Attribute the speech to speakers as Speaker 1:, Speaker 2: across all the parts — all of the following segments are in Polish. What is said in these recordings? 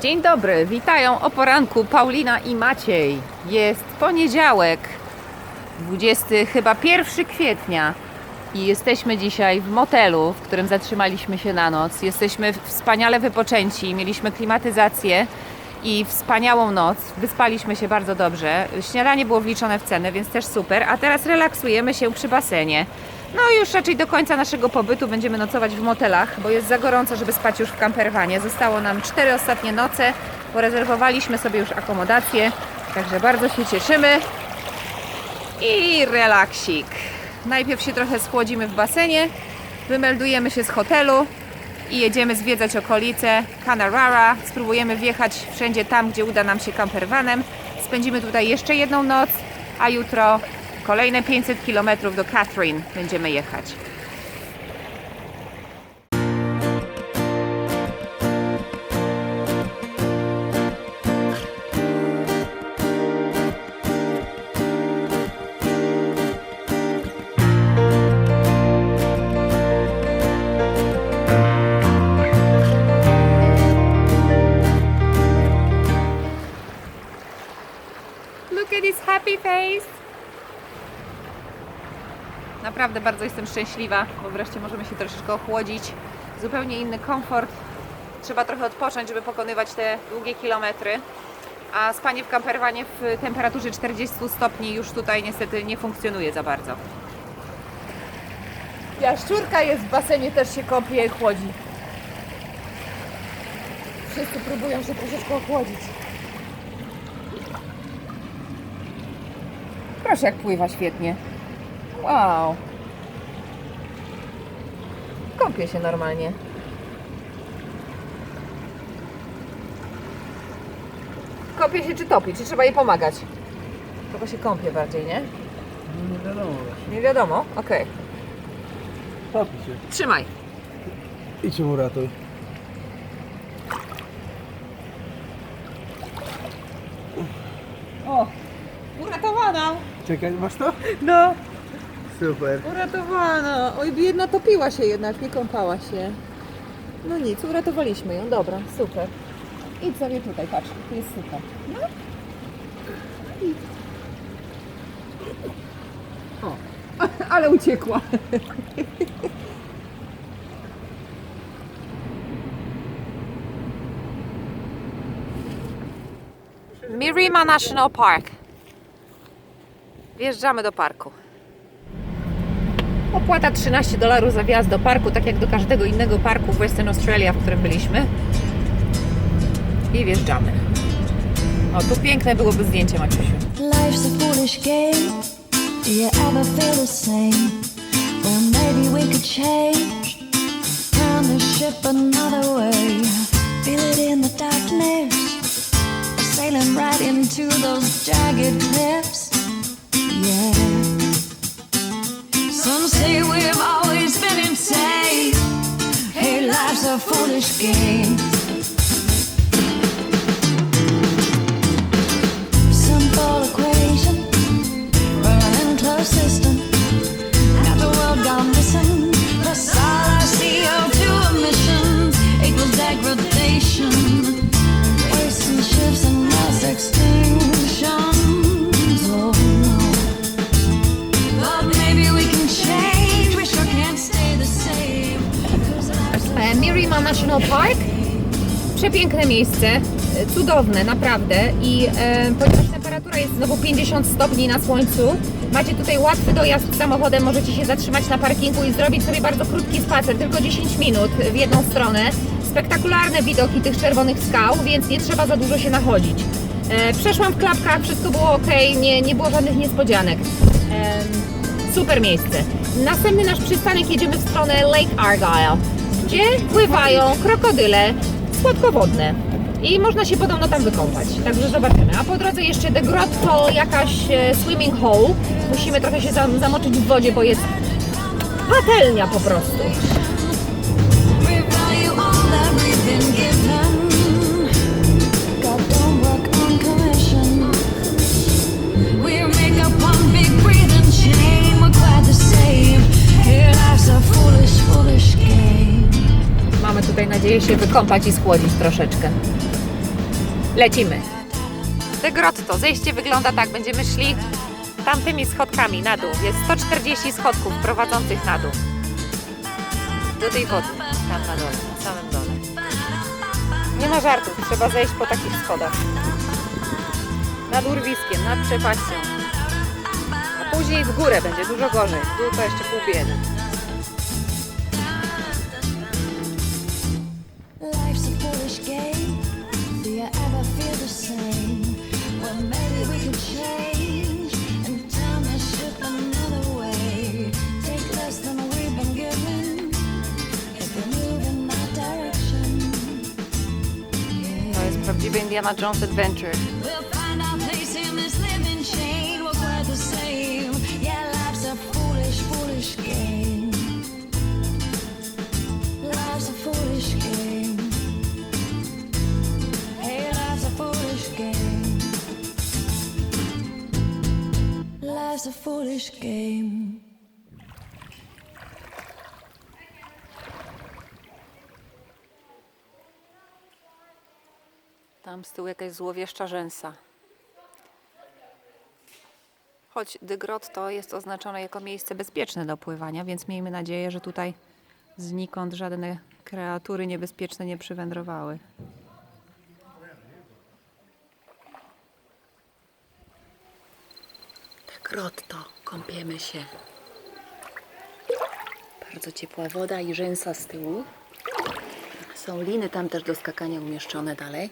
Speaker 1: Dzień dobry, witają o poranku Paulina i Maciej. Jest poniedziałek, 20 chyba 1 kwietnia i jesteśmy dzisiaj w motelu, w którym zatrzymaliśmy się na noc. Jesteśmy wspaniale wypoczęci, mieliśmy klimatyzację i wspaniałą noc. Wyspaliśmy się bardzo dobrze. Śniadanie było wliczone w cenę, więc też super. A teraz relaksujemy się przy basenie. No i już raczej do końca naszego pobytu będziemy nocować w motelach, bo jest za gorąco, żeby spać już w kamperwanie. Zostało nam cztery ostatnie noce, porezerwowaliśmy sobie już akomodację, także bardzo się cieszymy. I relaksik. Najpierw się trochę schłodzimy w basenie, wymeldujemy się z hotelu i jedziemy zwiedzać okolice Canarara. Spróbujemy wjechać wszędzie tam, gdzie uda nam się campervanem. Spędzimy tutaj jeszcze jedną noc, a jutro kolejne 500 km do Catherine będziemy jechać. Naprawdę bardzo jestem szczęśliwa, bo wreszcie możemy się troszeczkę ochłodzić. Zupełnie inny komfort. Trzeba trochę odpocząć, żeby pokonywać te długie kilometry. A spanie w kamperwanie w temperaturze 40 stopni już tutaj niestety nie funkcjonuje za bardzo. Jaszczurka jest w basenie, też się kąpie i chłodzi. Wszyscy próbują się troszeczkę ochłodzić. Proszę, jak pływa świetnie. Wow. Kąpie się normalnie. Kąpie się czy topi? Czy trzeba jej pomagać? Chyba się kąpie bardziej, nie?
Speaker 2: No nie wiadomo właśnie.
Speaker 1: Nie wiadomo. Okej.
Speaker 2: Topi się.
Speaker 1: Trzymaj.
Speaker 2: Idź mu ratuj.
Speaker 1: O! Uratowana!
Speaker 2: Czekaj, masz to?
Speaker 1: No!
Speaker 2: Super.
Speaker 1: Uratowana! Oj, biedna topiła się jednak, nie kąpała się. No nic, uratowaliśmy ją. Dobra, super. Idź sobie tutaj, patrz, tu jest super. No. Idź. O, ale uciekła. Mirima National Park. Wjeżdżamy do parku. Opłata 13 dolarów za wjazd do parku, tak jak do każdego innego parku w Western Australia, w którym byliśmy. I wjeżdżamy. O, tu piękne byłoby zdjęcie, Maciusiu.
Speaker 3: Life's a foolish game. Do you ever feel the same? Well, maybe we could change. Turn the ship another way. Feel it in the darkness. Sailing right into those jagged
Speaker 1: Przepiękne miejsce, e, cudowne, naprawdę. I e, ponieważ temperatura jest znowu 50 stopni na słońcu, macie tutaj łatwy dojazd samochodem, możecie się zatrzymać na parkingu i zrobić sobie bardzo krótki spacer, tylko 10 minut w jedną stronę. Spektakularne widoki tych czerwonych skał, więc nie trzeba za dużo się nachodzić. E, przeszłam w klapkach, wszystko było ok, nie, nie było żadnych niespodzianek. Em, super miejsce. Następny nasz przystanek jedziemy w stronę Lake Argyle, gdzie pływają krokodyle słodkowodne. I można się podobno tam wykąpać, także zobaczymy. A po drodze jeszcze The Grot Hole, jakaś e, swimming hole. Musimy trochę się zam- zamoczyć w wodzie, bo jest patelnia po prostu. Się wykąpać i schłodzić troszeczkę. Lecimy. De Grotto. Zejście wygląda tak. Będziemy szli tamtymi schodkami na dół. Jest 140 schodków prowadzących na dół. Do tej wody. Tam na dole, na samym dole. Nie ma żartów. Trzeba zejść po takich schodach. Nad urwiskiem, nad przepaścią. A później w górę będzie dużo gorzej. W dół to jeszcze pół biedy. Prawdziwy Indiana Jones Adventure.
Speaker 3: We'll find our place in this living chain. We're quite the same. Yeah, life's a foolish, foolish game. Life's a foolish game. Hey, life's a foolish game. Life's a foolish game.
Speaker 1: Tam z tyłu jakaś złowieszcza rzęsa. Choć De Grotto jest oznaczone jako miejsce bezpieczne do pływania, więc miejmy nadzieję, że tutaj znikąd żadne kreatury niebezpieczne nie przywędrowały. De Grotto, kąpiemy się. Bardzo ciepła woda i rzęsa z tyłu. Są liny tam też do skakania umieszczone dalej,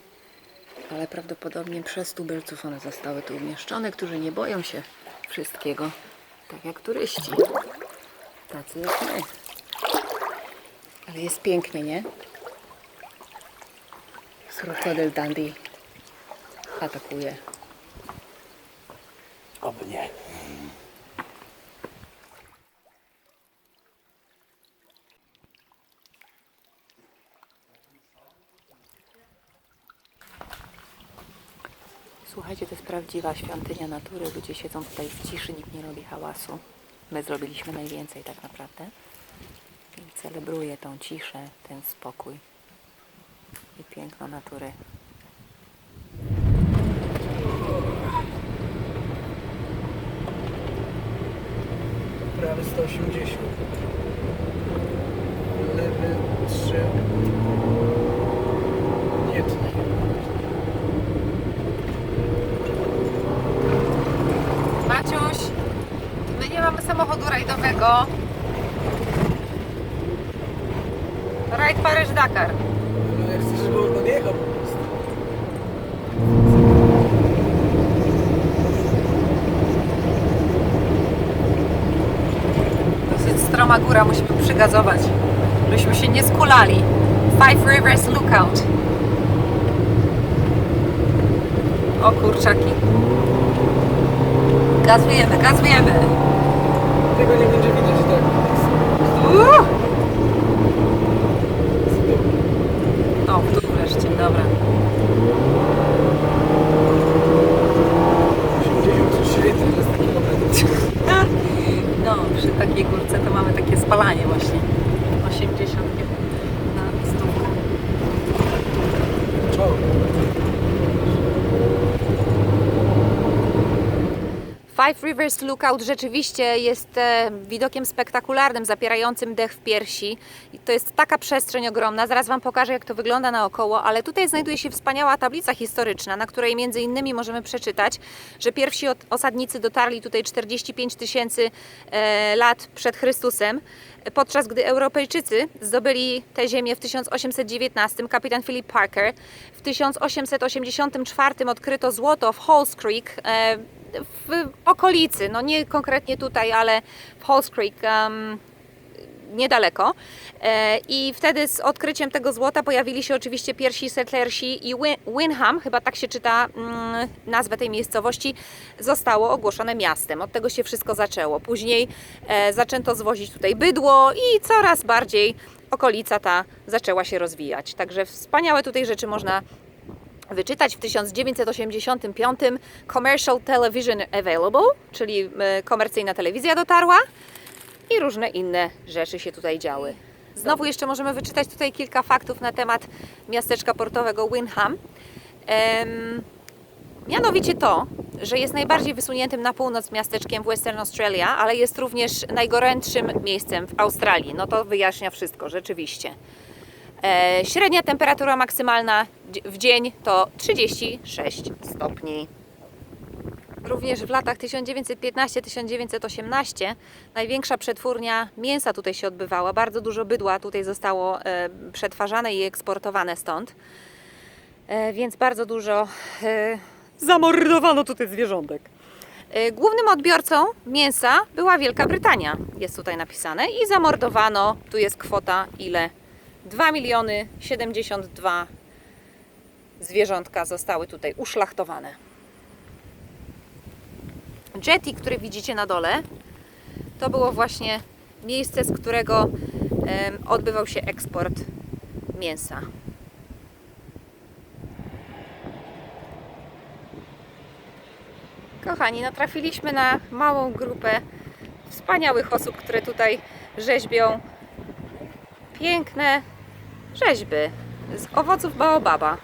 Speaker 1: ale prawdopodobnie przez tubylców one zostały tu umieszczone, którzy nie boją się wszystkiego, tak jak turyści, tacy jak my. Ale jest pięknie, nie? Krokodyl Dandy atakuje. Słuchajcie, to jest prawdziwa świątynia natury. Ludzie siedzą tutaj w ciszy, nikt nie robi hałasu. My zrobiliśmy najwięcej tak naprawdę. I celebruję tą ciszę, ten spokój i piękno natury.
Speaker 2: Prawy 180. Lewy 3. Nie tnij.
Speaker 1: Maciuś, my nie mamy samochodu rajdowego. Rajd Paryż-Dakar.
Speaker 2: No jak chcesz, żeby on podjechał po prostu.
Speaker 1: Dosyć stroma góra, musimy przygazować, żebyśmy się nie skulali. Five Rivers Lookout. O kurczaki. Gazujemy, gazujemy.
Speaker 2: Tego nie będzie widać tak.
Speaker 1: O, dół wreszcie, dobra.
Speaker 2: 83 to jest taki kilometrów.
Speaker 1: No, przy takiej górce to mamy takie spalanie właśnie. 80 na stówkę.
Speaker 2: Czoło.
Speaker 1: Five Rivers Lookout rzeczywiście jest e, widokiem spektakularnym, zapierającym dech w piersi. To jest taka przestrzeń ogromna. Zaraz Wam pokażę, jak to wygląda naokoło, ale tutaj znajduje się wspaniała tablica historyczna, na której między innymi możemy przeczytać, że pierwsi osadnicy dotarli tutaj 45 tysięcy e, lat przed Chrystusem, podczas gdy Europejczycy zdobyli tę ziemię w 1819, kapitan Philip Parker. W 1884 odkryto złoto w Halls Creek, e, w okolicy, no nie konkretnie tutaj, ale w Halls Creek, em, niedaleko. E, I wtedy z odkryciem tego złota pojawili się oczywiście pierwsi settlersi i Win- Winham, chyba tak się czyta mm, nazwę tej miejscowości, zostało ogłoszone miastem. Od tego się wszystko zaczęło. Później e, zaczęto zwozić tutaj bydło i coraz bardziej okolica ta zaczęła się rozwijać. Także wspaniałe tutaj rzeczy można wyczytać w 1985 Commercial Television Available, czyli e, komercyjna telewizja dotarła i różne inne rzeczy się tutaj działy. Znowu jeszcze możemy wyczytać tutaj kilka faktów na temat miasteczka portowego Winham. Mianowicie to, że jest najbardziej wysuniętym na północ miasteczkiem w Western Australia, ale jest również najgorętszym miejscem w Australii. No to wyjaśnia wszystko, rzeczywiście. E, średnia temperatura maksymalna w dzień to 36 stopni. Również w latach 1915-1918 największa przetwórnia mięsa tutaj się odbywała. Bardzo dużo bydła tutaj zostało e, przetwarzane i eksportowane stąd. E, więc bardzo dużo e, zamordowano tutaj zwierzątek. E, Głównym odbiorcą mięsa była Wielka Brytania, jest tutaj napisane, i zamordowano, tu jest kwota ile? 2 miliony 72 zwierzątka zostały tutaj uszlachtowane. Jetty, który widzicie na dole, to było właśnie miejsce, z którego odbywał się eksport mięsa. Kochani, natrafiliśmy na małą grupę wspaniałych osób, które tutaj rzeźbią piękne rzeźby z owoców baobaba.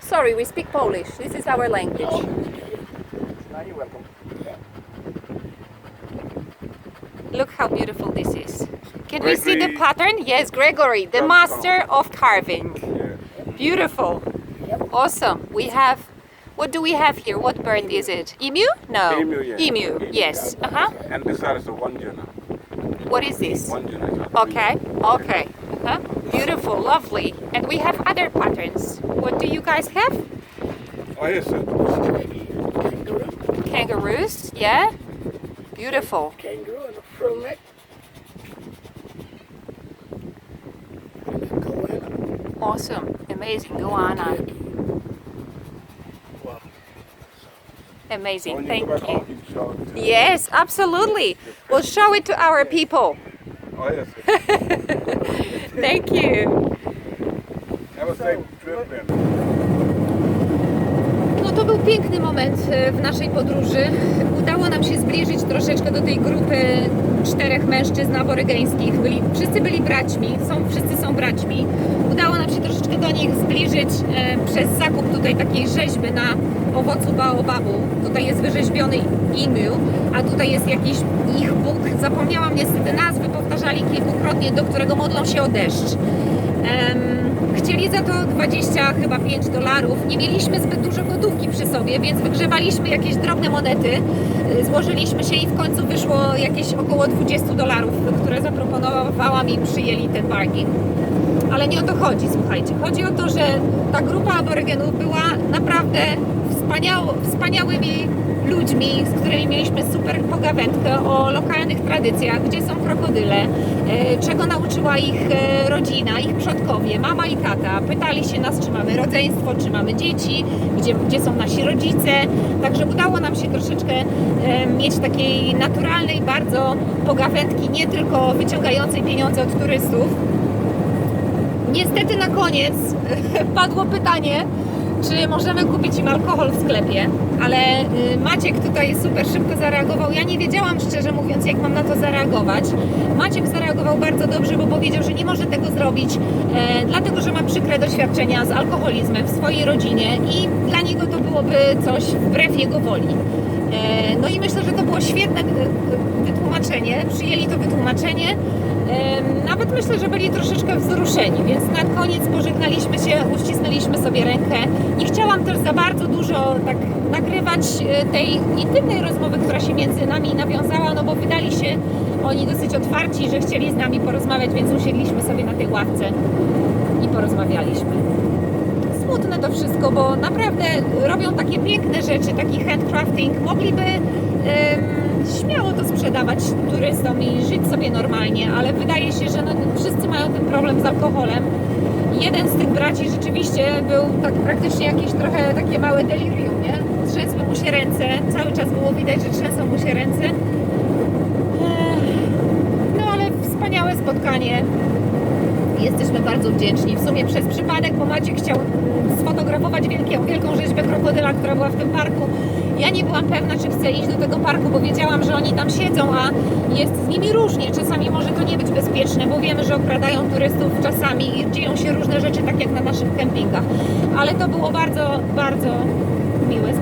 Speaker 1: Sorry, we speak Polish. This is our language.
Speaker 2: No, you're welcome.
Speaker 1: Look how beautiful this is. Can we see the
Speaker 4: Gregory.
Speaker 1: pattern? Yes, Gregory, the master of carving. Beautiful. Awesome. We have what do we have here? What bird is it? Emu? No.
Speaker 4: Emu, yeah.
Speaker 1: Emu. Yes. Uh huh.
Speaker 4: And this is a one juna.
Speaker 1: What is this?
Speaker 4: One juna.
Speaker 1: Okay. Okay. Uh-huh. Beautiful. Lovely. And we have other patterns. What do you guys have?
Speaker 4: Oh yes, sir.
Speaker 1: Kangaroos. Yeah. Beautiful.
Speaker 2: Kangaroo and a frog neck. Goanna.
Speaker 1: Awesome. Amazing. Goanna.
Speaker 2: Wow.
Speaker 1: Uh, Amazing.
Speaker 4: When
Speaker 1: Thank
Speaker 4: you go back
Speaker 1: you.
Speaker 4: home, you can show it to-
Speaker 1: Yes, absolutely. We'll show it to our people.
Speaker 4: Oh yes.
Speaker 1: Thank you.
Speaker 4: Have a safe trip then.
Speaker 1: No to był piękny moment e, w naszej podróży. Udało nam się zbliżyć troszeczkę do tej grupy czterech mężczyzn aborygeńskich. Byli, wszyscy byli braćmi, są, wszyscy są braćmi. Udało nam się troszeczkę do nich zbliżyć e, przez zakup tutaj takiej rzeźby na owocu baobabu. Tutaj jest wyrzeźbiony emu, a tutaj jest jakiś ich bóg. Zapomniałam niestety nazwy, powtarzali kilkukrotnie, do którego modlą się o deszcz. Chcieli za to 20 chyba 5 dolarów. Nie mieliśmy zbyt dużo gotówki przy sobie, więc wygrzewaliśmy jakieś drobne monety. Y, Złożyliśmy się i w końcu wyszło jakieś około 20 dolarów, które zaproponowałam i przyjęli ten bargain. Ale nie o to chodzi, słuchajcie. Chodzi o to, że ta grupa aborygenów była naprawdę wspaniało, wspaniałymi ludźmi, z którymi mieliśmy super pogawędkę o lokalnych tradycjach, gdzie są krokodyle, e, czego nauczyła ich e, rodzina, ich przodkowie, mama i tata. Pytali się nas, czy mamy rodzeństwo, czy mamy dzieci, gdzie, gdzie są nasi rodzice. Także udało nam się troszeczkę e, mieć takiej naturalnej bardzo pogawędki, nie tylko wyciągającej pieniądze od turystów, Niestety na koniec padło pytanie, czy możemy kupić im alkohol w sklepie, ale y, Maciek tutaj super szybko zareagował. Ja nie wiedziałam szczerze mówiąc, jak mam na to zareagować. Maciek zareagował bardzo dobrze, bo powiedział, że nie może tego zrobić, e, dlatego że ma przykre doświadczenia z alkoholizmem w swojej rodzinie i dla niego to byłoby coś wbrew jego woli. E, No i myślę, że to było świetne e, wytłumaczenie. Przyjęli to wytłumaczenie. Nawet myślę, że byli troszeczkę wzruszeni, więc na koniec pożegnaliśmy się, uścisnęliśmy sobie rękę. Nie chciałam też za bardzo dużo tak nagrywać e, tej intymnej rozmowy, która się między nami nawiązała, no bo wydali się oni dosyć otwarci, że chcieli z nami porozmawiać, więc usiedliśmy sobie na tej ławce i porozmawialiśmy smutne to wszystko, bo naprawdę robią takie piękne rzeczy, taki handcrafting. Mogliby śmiało to sprzedawać turystom i żyć sobie normalnie, ale wydaje się, że no, wszyscy mają ten problem z alkoholem. Jeden z tych braci rzeczywiście był tak praktycznie jakieś trochę takie małe delirium, nie? Trzęsły mu się ręce, cały czas było widać, że trzęsą mu się ręce. No ale wspaniałe spotkanie. Jesteśmy bardzo wdzięczni. W sumie przez przypadek, bo Maciek chciał sfotografować wielkie, wielką rzeźbę krokodyla, która była w tym parku Ja nie byłam pewna, czy chcę iść do tego parku, bo wiedziałam, że oni tam siedzą, a jest z nimi różnie. Czasami może to nie być bezpieczne, bo wiemy, że okradają turystów czasami i dzieją się różne rzeczy, tak jak na naszych kempingach. Ale to było bardzo, bardzo miłe